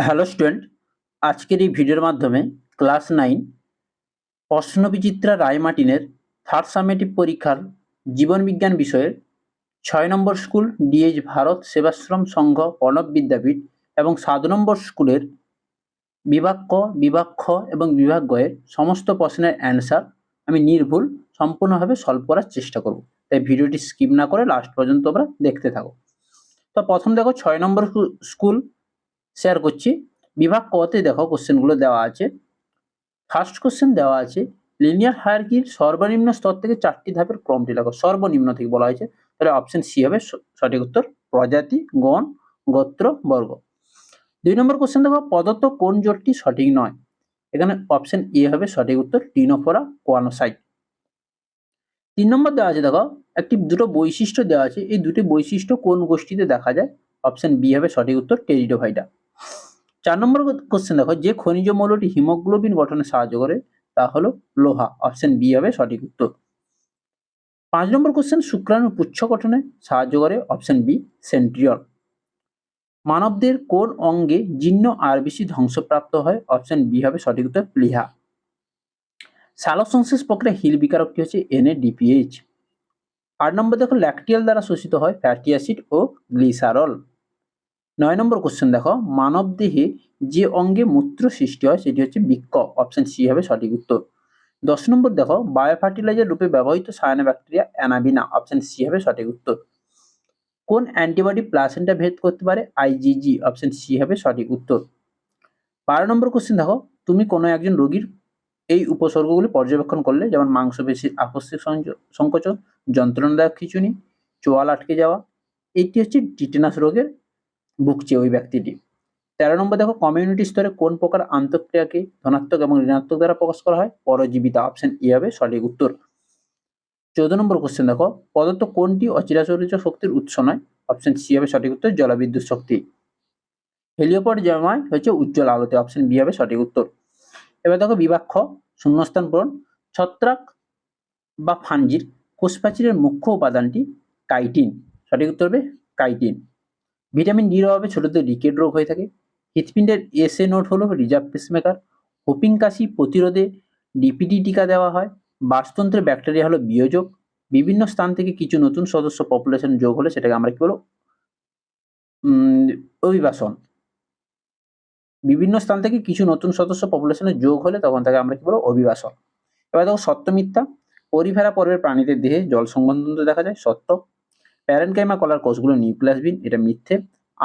Hello student, আজকের এই ভিডিওর মাধ্যমে ক্লাস নাইন প্রশ্নবিচিত্রা রায়মার্টিনের থার্ড সামেটিভ পরীক্ষার জীবনবিজ্ঞান বিষয়ের ছয় নম্বর school D H Bharat Sevashram Sangha Pranab Vidyapith এবং সাত নম্বর স্কুলের বিভাগ ক বিভাগ খ এবং বিভাগ গ এর সমস্ত প্রশ্নের অ্যান্সার আমি নির্ভুল, সম্পূর্ণভাবে সলভ করার চেষ্টা করব। তাই ভিডিওটি স্কিপ না করে লাস্ট পর্যন্ত আমরা দেখতে থাকো। তো প্রথম দেখো ছয় নম্বর স্কু- স্কুল শেয়ার করছি। বিভাগ কতে দেখো কোশ্চেনগুলো দেওয়া আছে। ফার্স্ট কোশ্চেন দেওয়া আছে লিনিয়ার হায়ারকির সর্বনিম্ন স্তর থেকে চারটি ধাপের ক্রমটি লেখো। সর্বনিম্ন থেকে বলা হয়েছে। তাহলে অপশন সি হবে সঠিক উত্তর, প্রজাতি, গণ, গোত্র, বর্গ। দুই নম্বর কোশ্চেন দেখো, প্রদত্ত কোন জোটটি সঠিক নয়? এখানে অপশন এ হবে সঠিক উত্তর, টিনোফোরা, কোয়ানোসাইট। তিন নম্বর দেওয়া আছে দেখো, একটি দুটো বৈশিষ্ট্য দেওয়া আছে। এই দুটি বৈশিষ্ট্য কোন গোষ্ঠীতে দেখা যায়? অপশন বি হবে সঠিক উত্তর, টেরিডোভাইটা। চার নম্বর কোশ্চেন দেখো, যে খনিজ মৌলটি হিমোগ্লোবিন গঠনে সাহায্য করে, তা হলো লোহা অপশন বি হবে সঠিক উত্তর। পাঁচ নম্বর কোশ্চেন শুক্রাণু পুচ্ছ গঠনে সাহায্য করে অপশন বি সেন্ট্রিয়ল মানবদের কোন অঙ্গে জীর্ণ আর বেশি ধ্বংসপ্রাপ্ত হয়? অপশন বি হবে সঠিক উত্তর প্লিহা সালোক সংশ্লেষ প্রক্রিয়া হিল বিকারকটি হচ্ছে এনএডিপিএইচ আট নম্বর দেখো, ল্যাকটিয়াল দ্বারা শোষিত হয় ফ্যাটি অ্যাসিড ও গ্লিসারল। নয় নম্বর কোশ্চেন দেখো মানব দেহে যে অঙ্গে মূত্র সৃষ্টি হয়, সেটি হচ্ছে বৃক্ক। অপশন সি হবে সঠিক উত্তর। দশ নম্বর দেখো বায়ো ফার্টিলাইজার রূপে ব্যবহৃত cyanobacteria anabaena option C হবে সঠিক উত্তর। কোন অ্যান্টিবডি প্লাসেন্টা ভেদ করতে পারে? আইজিজি অপশন সি হবে সঠিক উত্তর। বারো নম্বর কোশ্চেন দেখো, তুমি কোনো একজন রোগীর এই উপসর্গগুলি পর্যবেক্ষণ করলে, যেমন মাংসপেশির আকস্মিক সংকোচন, যন্ত্রণাদায়ক খিচুনি, চোয়াল আটকে যাওয়া, এটি হচ্ছে টিটেনাস রোগের ভুগছে ওই ব্যক্তিটি। তেরো নম্বর দেখো কমিউনিটি স্তরে কোন প্রকার আন্তঃক্রিয়াকে ধনাত্মক এবং ঋণাত্মক দ্বারা প্রকাশ করা হয়? পরজীবিতা অপশন ই হবে সঠিক উত্তর। চৌদ্দ নম্বর কোশ্চেন দেখো, পদার্থ কোনটি অচিরাচরিত শক্তির উৎস নয়? অপশন সি হবে সঠিক উত্তর, জলবিদ্যুৎ শক্তি। হেলিওপড জমায় হচ্ছে উজ্জ্বল আলোতে অপশন বি হবে সঠিক উত্তর। এবার দেখো খ শূন্যস্থান পূরণ, ছত্রাক বা ফানজির কোষপ্রাচীরের মুখ্য উপাদানটি কাইটিন। সঠিক উত্তর হবে কাইটিন। ভিটামিন ডির অভাবে ছোটদের রিকেট রোগ হয়ে থাকে। হৃৎপিণ্ডের এসএ নোট হলো রিজার্ভ পেসমেকার। হোপিং কাশি প্রতিরোধে ডিপিডি টিকা দেওয়া হয়। বাসতন্ত্রের ব্যাকটেরিয়া হলো বিয়োজক। বিভিন্ন স্থান থেকে কিছু নতুন সদস্য পপুলেশন যোগ হলে সেটাকে আমরা কি উম, অভিবাসন। বিভিন্ন স্থান থেকে কিছু নতুন সদস্য পপুলেশনে যোগ হলে তখন তাকে আমরা কি বলব অভিবাসন। এবার দেখো সত্য মিথ্যা। পরিফেরা পর্বের প্রাণীদের দেহে জল সংবন্ধন দেখা যায় সত্য। প্যারেনকাইমা কলার কোষগুলো নিউক্লিয়াসবিন এটা মিথ্যে।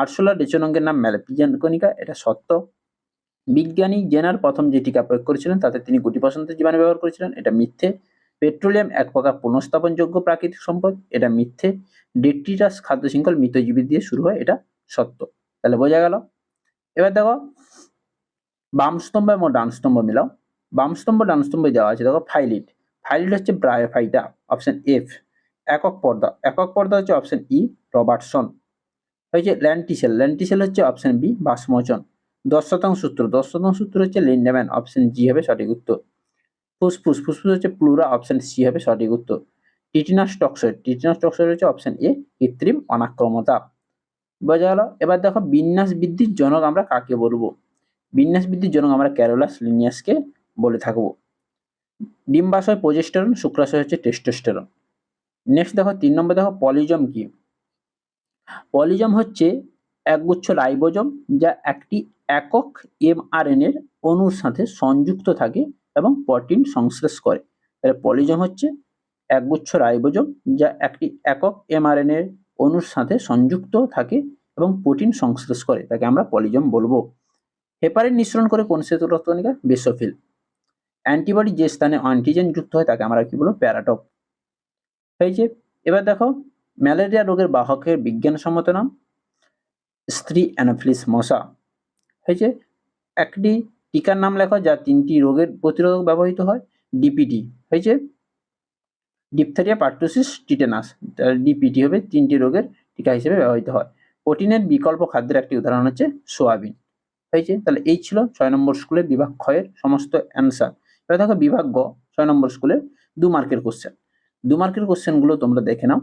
আরশোলা ডেচনঙ্গের নাম ম্যালাপিজিয়ান কণিকা, এটা সত্য। বিজ্ঞানী জেনার প্রথম যে টিকা প্রয়োগ করেছিলেন, তাতে তিনি গুটি বসন্ত জীবাণু ব্যবহার করেছিলেন, এটা মিথ্যে। পেট্রোলিয়াম এক প্রকার পুনঃস্থাপনযোগ্য প্রাকৃতিক সম্পদ, এটা মিথ্যে। ডেট্রিটাস খাদ্য শৃঙ্খল মৃতজীবী দিয়ে শুরু হয়, এটা সত্য। তাহলে বোঝা গেল। এবার দেখো, বাম স্তম্ভ এবং ডান স্তম্ভ মিলাও। বাম স্তম্ভ দেওয়া আছে, দেখো ফাইলিট ফাইলিট হচ্ছে ব্রায়োফাইটা অপশন এফ। একক পর্দা। একক পর্দা হচ্ছে অপশন ই রবার্টসন হয়েছে ল্যান্টিসেল ল্যান্টিসেল হচ্ছে অপশন বি বাসমোচন দশ শতাংশ সূত্র দশ শতাংশ সূত্র হচ্ছে লিন্ডাম্যান অপশন জি হবে সঠিক উত্তর। ফুসফুস। ফুসফুস হচ্ছে প্লুরা অপশন সি হবে সঠিক উত্তর। টিটিনাস টক্সয়েড টিটিনাস টক্সয়েড হচ্ছে অপশন এ কৃত্রিম অনাক্রমতা। বোঝা গেল? এবার দেখো বিন্যাস বৃদ্ধির জনক আমরা কাকে বলব? বিন্যাস বৃদ্ধির জনক আমরা ক্যারোলাস লিনিয়াসকে বলে থাকব। ডিম্বাশয়, প্রোজেস্টেরন, শুক্রাশয় হচ্ছে টেস্টোস্টেরন নেক্সট দেখো, তিন নম্বর দেখো পলিজম কি? পলিজম হচ্ছে একগুচ্ছ রাইবোজম যা একটি একক এমআরএনএর অণুর সাথে সংযুক্ত থাকে এবং প্রোটিন সংশ্লেষ করে। তাহলে পলিজম হচ্ছে একগুচ্ছ রাইবোজম যা একটি একক এমআরএনএ অণুর সাথে সংযুক্ত থাকে এবং প্রোটিন সংশ্লেষ করে, তাকে আমরা পলিজম বলব। হেপারিন নিঃসরণ করে কোন সেতু রক্তকণিকা বেসোফিল অ্যান্টিবডি যে স্থানে অ্যান্টিজেন যুক্ত হয়, তাকে আমরা কি বলব? প্যারাটপ হয়েছে এবার দেখো, ম্যালেরিয়া রোগের বাহকের বিজ্ঞানসম্মত নাম স্ত্রী অ্যানোফিলিস মশা। হয়েছে একটি টিকার নাম লেখো যা তিনটি রোগের প্রতিরোধক ব্যবহৃত হয়, ডিপিটি। হয়েছে ডিপথেরিয়া পার্টোসিস টিটেনাস ডিপিটি হবে তিনটি রোগের টিকা হিসেবে ব্যবহৃত হয়। প্রোটিনের বিকল্প খাদ্যের একটি উদাহরণ হচ্ছে সোয়াবিন। হয়েছে তাহলে এই ছিল ছয় নম্বর স্কুলের বিভাগ ক্ষয়ের সমস্ত অ্যান্সার। এবার দেখো বিভাগ গ, ছয় নম্বর স্কুলের দু মার্কের কোশ্চেন। দু মার্কের কোশ্চেনগুলো তোমরা দেখে নাও।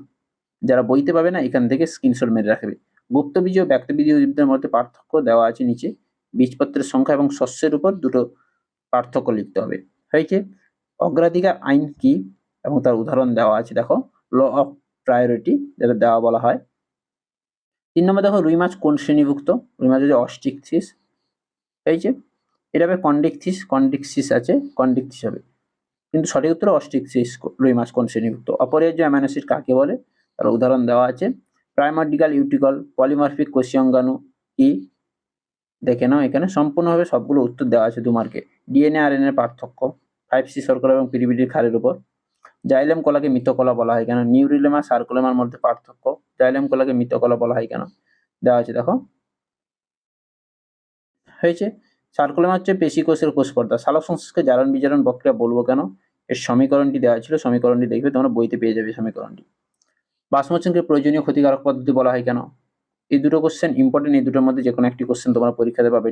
যারা বইতে পাবে না, এখান থেকে স্ক্রিনশট মেরে রাখবে। গুপ্ত বীজ ও ব্যক্ত বীজের মধ্যে পার্থক্য দেওয়া আছে নিচে। বীজপত্রের সংখ্যা এবং শস্যের উপর দুটো পার্থক্য লিখতে হবে। হয়েছে অগ্রাধিকার আইন কি? এবং তার উদাহরণ দেওয়া আছে, দেখো। ল অফ প্রায়োরিটি যেটা দেওয়া বলা হয়। তিন নম্বর দেখো, রুই মাছ কোন শ্রেণীভুক্ত? রুই মাছ হচ্ছে অস্টিকথিস। হয়েছে এটা হবে কন্ডিকথিস কন্ডিকসিস আছে কন্ডিকথিস হবে। কিন্তু সঠিক উত্তর অস্টিকথিস রুই মাছ কোন শ্রেণীভুক্ত? অপরিহার্য অ্যামাইনোসিড কাকে বলে? তার উদাহরণ দেওয়া আছে। প্রাইমার্ডিকাল ইউটিকল পলিমারফিক কোষিয়ঙ্গাণু, কি? দেখে নাও এখানে। সম্পূর্ণভাবে সবগুলো উত্তর দেওয়া আছে দু মার্কে ডিএনএ আর এর পার্থক্য ফাইভ সি শর্করা এবং পিরিবিডির ক্ষারের উপর। জাইলেম কলাকে মৃতকলা বলা হয় কেন? নিউরিলেমা সার্কুলেমার মধ্যে পার্থক্য। জাইলেম কলাকে মৃতকলা বলা হয় কেন? দেওয়া আছে, দেখো। হয়েছে। সার্কুলেমা হচ্ছে পেশি কোষের কোষ পর্দা সালোক সংশ্লেষকে জারণ বিজারণ প্রক্রিয়া বলব কেন? এর সমীকরণটি দেওয়া ছিল, সমীকরণটি দেখবে তোমরা বইতে পেয়ে যাবে সমীকরণটি। বাসমোচনকে প্রয়োজনীয় ক্ষতিকারক পদ্ধতি বলা হয় কেন? এই দুটো কোশ্চেন ইম্পর্টেন্ট এই দুটোর মধ্যে যে কোনো একটি কোশ্চেন তোমরা পরীক্ষাতে পাবে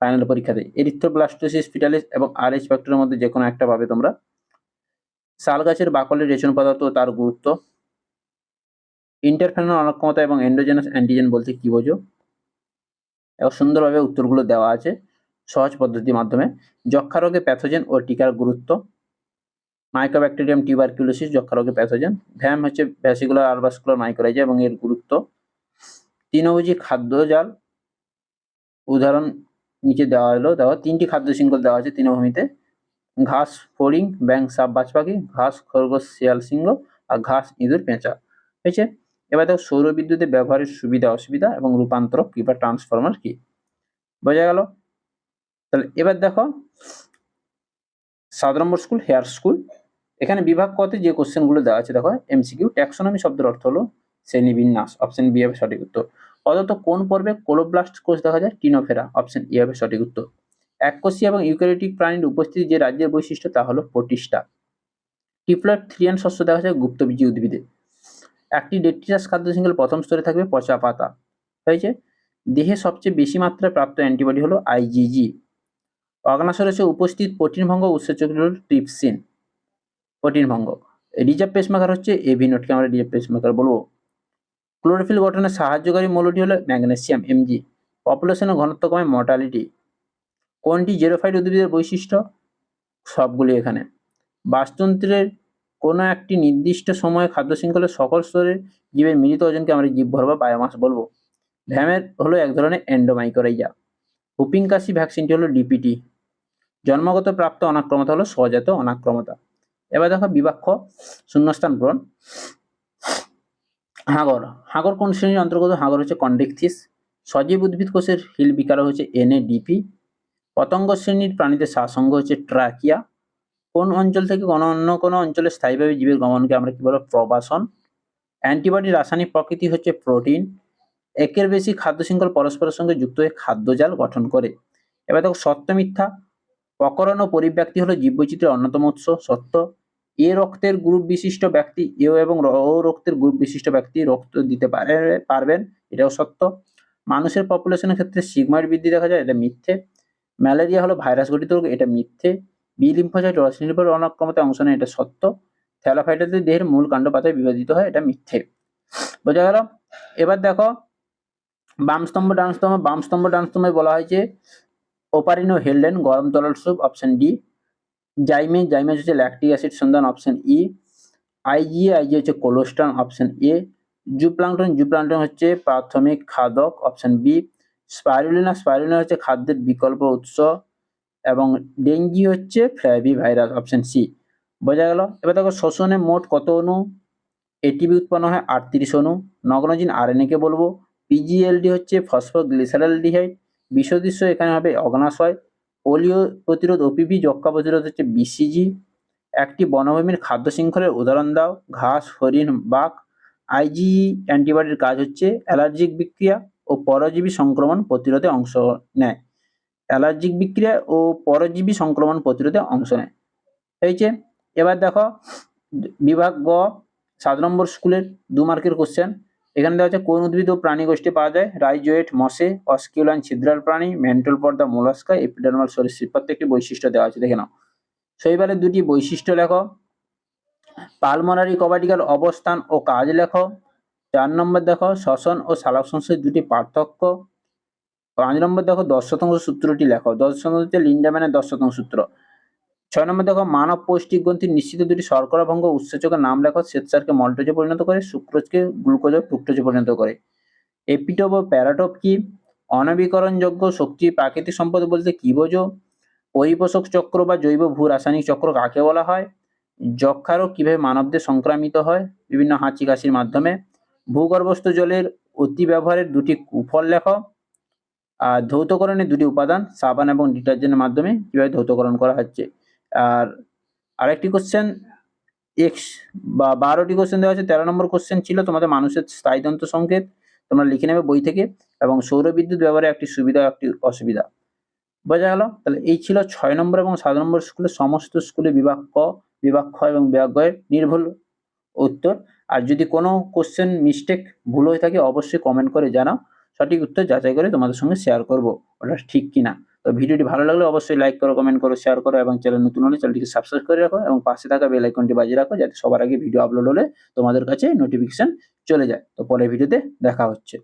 ফাইনাল পরীক্ষাতে। এরিথ্রোব্লাস্টোসিস ফিটালিস এবং আর এইচ ফ্যাক্টরের মধ্যে যে কোনো একটা পাবে তোমরা। শাল গাছের বাকলের রেচন পদার্থ তার গুরুত্ব। ইন্টারফেরন অনক্ষমতা এবং এন্ডোজেনাস অ্যান্টিজেন বলতে কি বোঝো? এবং সুন্দরভাবে উত্তরগুলো দেওয়া আছে। সহজ পদ্ধতির মাধ্যমে যক্ষা রোগে প্যাথোজেন ও টিকার গুরুত্ব মাইক্রোব্যাকটেরিয়াম টিউবারকিউলোসিস যক্ষা রোগে প্যাথোজেন ভ্যাম হচ্ছে ভ্যাসিকুলার আরবাসকুলার মাইক্রোরাইজা এবং এর গুরুত্ব, তৃণভোজী খাদ্যজাল উদাহরণ নিচে দেওয়া হলো দেওয়া তিনটি খাদ্য শৃঙ্খল দেওয়া আছে তৃণভূমিতে, ঘাস, ফড়িং ব্যাং সাপ বাজ পাখি ঘাস, খরগোশ, শিয়াল, সিংহ আর ঘাস, ইঁদুর, পেঁচা, হয়েছে? এবার দেখো সৌর বিদ্যুতের ব্যবহারের সুবিধা, অসুবিধা এবং রূপান্তরক কি বা ট্রান্সফরমার কি? বোঝা গেল? তাহলে এবার দেখো, সাত নম্বর স্কুল হেয়ার স্কুল এখানে বিভাগ কতে যে কোশ্চেনগুলো দেওয়া আছে, দেখো এমসিকিউ ট্যাক্সোনমি শব্দের অর্থ হলো শ্রেণীবিন্যাস অপশন বি হবে সঠিক উত্তর। অন্তত কোন পর্বে কোলোব্লাস্ট কোষ দেখা যায়? টিনোফেরা অপশন এ হবে সঠিক উত্তর। এককোষী এবং ইউক্যারিওটিক প্রাণীর উপস্থিতি যে রাজ্যের বৈশিষ্ট্য, তা হলো প্রোটিস্টা টিপ্লয়েড থ্রিয়ান শস্য দেখা যায় গুপ্তবীজী উদ্ভিদে। একটি ডেট্রিটাস খাদ্য শৃঙ্খল প্রথম স্তরে থাকবে পচা পাতা। হয়েছে? দেহে সবচেয়ে বেশি মাত্রায় প্রাপ্ত অ্যান্টিবডি হলো আইজিজি অগ্নাশয় উপস্থিত প্রোটিন ভঙ্গ উৎসেচক হল ট্রিপসিন প্রোটিন ভঙ্গ। রিজার্ভ পেসমেকার হচ্ছে এভি নোটকে আমরা রিজার্ভ পেসমেকার বলব। ক্লোরোফিল গঠনে সাহায্যকারী মৌলটি হলো ম্যাগনেসিয়াম, এমজি। পপুলেশনের ঘনত্ব কমে মর্টালিটি। কোনটি জেরোফাইট উদ্ভিদের বৈশিষ্ট্য? সবগুলি এখানে। বাস্তুতন্ত্রের কোনো একটি নির্দিষ্ট সময়ে খাদ্য শৃঙ্খলের সকল স্তরের জীবের মিলিত ওজনকে আমরা জীবভর বা বায়োমাস বলব। ভ্যামের হলো এক ধরনের এন্ডোমাইকোরাইজা। হুপিং কাশি ভ্যাকসিনটি হলো ডিপিটি। জন্মগত প্রাপ্ত অনাক্রমতা হলো স্বজাত অনাক্রমতা। এবার দেখো বিবাক্ষ শূন্যস্থান পূরণ। হাগর হাগর কোন শ্রেণির অন্তর্গত? হাগর হচ্ছে কন্ডেকথিস। সজীব উদ্ভিদ কোষের হিল বিকার হচ্ছে এনএডিপি। পতঙ্গ শ্রেণির প্রাণীদের শ্বাসঙ্গ হচ্ছে ট্রাকিয়া। কোন অঞ্চল থেকে কোনো অন্য কোনো অঞ্চলে স্থায়ীভাবে জীবের গমনকে আমরা কি বলব প্রবাসন? অ্যান্টিবডি রাসায়নিক প্রকৃতি হচ্ছে প্রোটিন। একের বেশি খাদ্য শৃঙ্খল পরস্পরের সঙ্গে যুক্ত হয়ে খাদ্যজাল গঠন করে। এবার দেখো সত্য মিথ্যা। প্রকরণ ও পরিব্যক্তি হলো জীববৈচিত্র্যের অন্যতম উৎস, সত্য। এ রক্তের গ্রুপ বিশিষ্ট ব্যক্তি এ এবং ও রক্তের গ্রুপ বিশিষ্ট ব্যক্তি রক্ত দিতে পারে, পারবেন, এটাও সত্য। মানুষের পপুলেশনের ক্ষেত্রে সিগমাইড বৃদ্ধি দেখা যায়, এটা মিথ্যে। ম্যালেরিয়া হলো ভাইরাস গঠিত রোগ, এটা মিথ্যে। বি লিম্ফোসাইট রসনির্ভর অনাক্রমতায় অংশ নেয়, এটা সত্য। থ্যালাফাইটাসের দেহের মূল কাণ্ড পাতায় বিভাজিত হয়, এটা মিথ্যে। বোঝা গেল? এবার দেখো, বাম স্তম্ভ, ডান স্তম্ভ, বাম স্তম্ভ, ডান স্তম্ভে বলা হয়েছে ওপারিনো হেলডেন, গরম তরল soup, option D. Zymase zymase হচ্ছে ল্যাকটিক অ্যাসিড সন্ধান, অপশন ই। আইজিএ আইজি হচ্ছে colostrum option A. Zooplankton zooplankton হচ্ছে প্রাথমিক খাদক, অপশন বি। স্পাইরুলিনা স্পাইরুলিনা হচ্ছে খাদ্যের বিকল্প উৎস এবং ডেঙ্গি হচ্ছে ফ্ল্যাভি ভাইরাস অপশন সি। বোঝা গেল? এবার দেখো, শোষণে মোট কত অণু? এটিপি উৎপন্ন হয় আটত্রিশ অণু। নগ্নজিন আরএনএ কে বলব? পিজিএলডি হচ্ছে ফসফোগ্লিসারালডিহাইড বিষদৃশ্য এখানে হবে অগ্নাশয়, পোলিও প্রতিরোধ ওপিভি যক্ষা প্রতিরোধ হচ্ছে বিসিজি একটি বনভূমির খাদ্য শৃঙ্খলের উদাহরণ দাও, ঘাস, হরিণ, বাঘ আইজি অ্যান্টিবডির কাজ হচ্ছে অ্যালার্জিক বিক্রিয়া ও পরজীবী সংক্রমণ প্রতিরোধে অংশ নেয়। অ্যালার্জিক বিক্রিয়া ও পরজীবী সংক্রমণ প্রতিরোধে অংশ নেয়। হয়েছে এবার দেখো, বিভাগ গ, সাত নম্বর স্কুলের দু মার্কের কোশ্চেন এখানে দেওয়া হচ্ছে কোন উদ্ভিদ ও প্রাণী গোষ্ঠী পাওয়া যায়? রাইজোয়েট, মসে অস্কিউলান ছিদ্রাল প্রাণী মেন্টাল পর্দা, মোলাস্কা, এপিডার্মাল সরীসৃপ প্রত্যেকটি বৈশিষ্ট্য দেওয়া আছে, দেখে নাও। শৈবালের দুটি বৈশিষ্ট্য লেখো। পালমোনারি কবাডিকার অবস্থান ও কাজ লেখো। চার নম্বর দেখো, শ্বসন ও সালোক সংশ্লেষের দুটি পার্থক্য। পাঁচ নম্বর দেখো, দশ শতাংশ সূত্রটি লেখো। দশ শতাংশতে লিন্ডাম্যানের দশ শতাংশ সূত্র। ছয় নম্বর দেখো, মানব পৌষ্টিক গ্রন্থির নিশ্চিত দুটি শর্করা ভঙ্গ উৎসেচকের নাম লেখো শ্বেতসারকে মল্টোজে পরিণত করে সুক্রোজকে গ্লুকোজ ফ্রুক্টোজে পরিণত করে। এপিটোপ ও প্যারাটোপ কি? অনবীকরণযোগ্য শক্তি প্রাকৃতিক সম্পদ বলতে কি বোঝো? পরিপোষক চক্র বা জৈব ভূ রাসায়নিক চক্র কাকে বলা হয়? যক্ষা রোগ কীভাবে মানবদের সংক্রামিত হয়? বিভিন্ন হাঁচি কাশির মাধ্যমে। ভূগর্ভস্থ জলের অতি ব্যবহারের দুটি কুফল লেখ। আর ধৌতকরণের দুটি উপাদান, সাবান এবং ডিটারজেন্টের মাধ্যমে কীভাবে ধৌতকরণ করা হচ্ছে? আর আরেকটি কোশ্চেন এক্স বা বারোটি কোশ্চেন দেওয়া আছে, তেরো নম্বর কোশ্চেন ছিল তোমাদের মানুষের স্থায়ীদন্ত সংকেত, তোমরা লিখে নেবে বই থেকে এবং সৌরবিদ্যুৎ ব্যবহারে একটি সুবিধা, একটি অসুবিধা। বোঝা গেল? তাহলে এই ছিল ছয় নম্বর এবং সাত নম্বর স্কুলে সমস্ত স্কুলে বিভাগ ক, বিভাগ খ এবং বিভাগ নির্ভুল উত্তর। আর যদি কোনো কোশ্চেন মিস্টেক ভুল হয়ে থাকে, অবশ্যই কমেন্ট করে জানাও। সঠিক উত্তর যাচাই করে তোমাদের সঙ্গে শেয়ার করব। ওটা ঠিক কিনা? তো ভিডিওটি ভালো লাগলে অবশ্যই লাইক করো কমেন্ট করো শেয়ার করো এবং চ্যানেল নতুন হলে চ্যানেলটিকে সাবস্ক্রাইব করে রাখো এবং পাশে থাকা বেল আইকনটি বাজিয়ে রাখো যাতে সবার আগে ভিডিও আপলোড হলে তোমাদের কাছে নোটিফিকেশন চলে যায়। তো পরের ভিডিওতে দেখা হচ্ছে।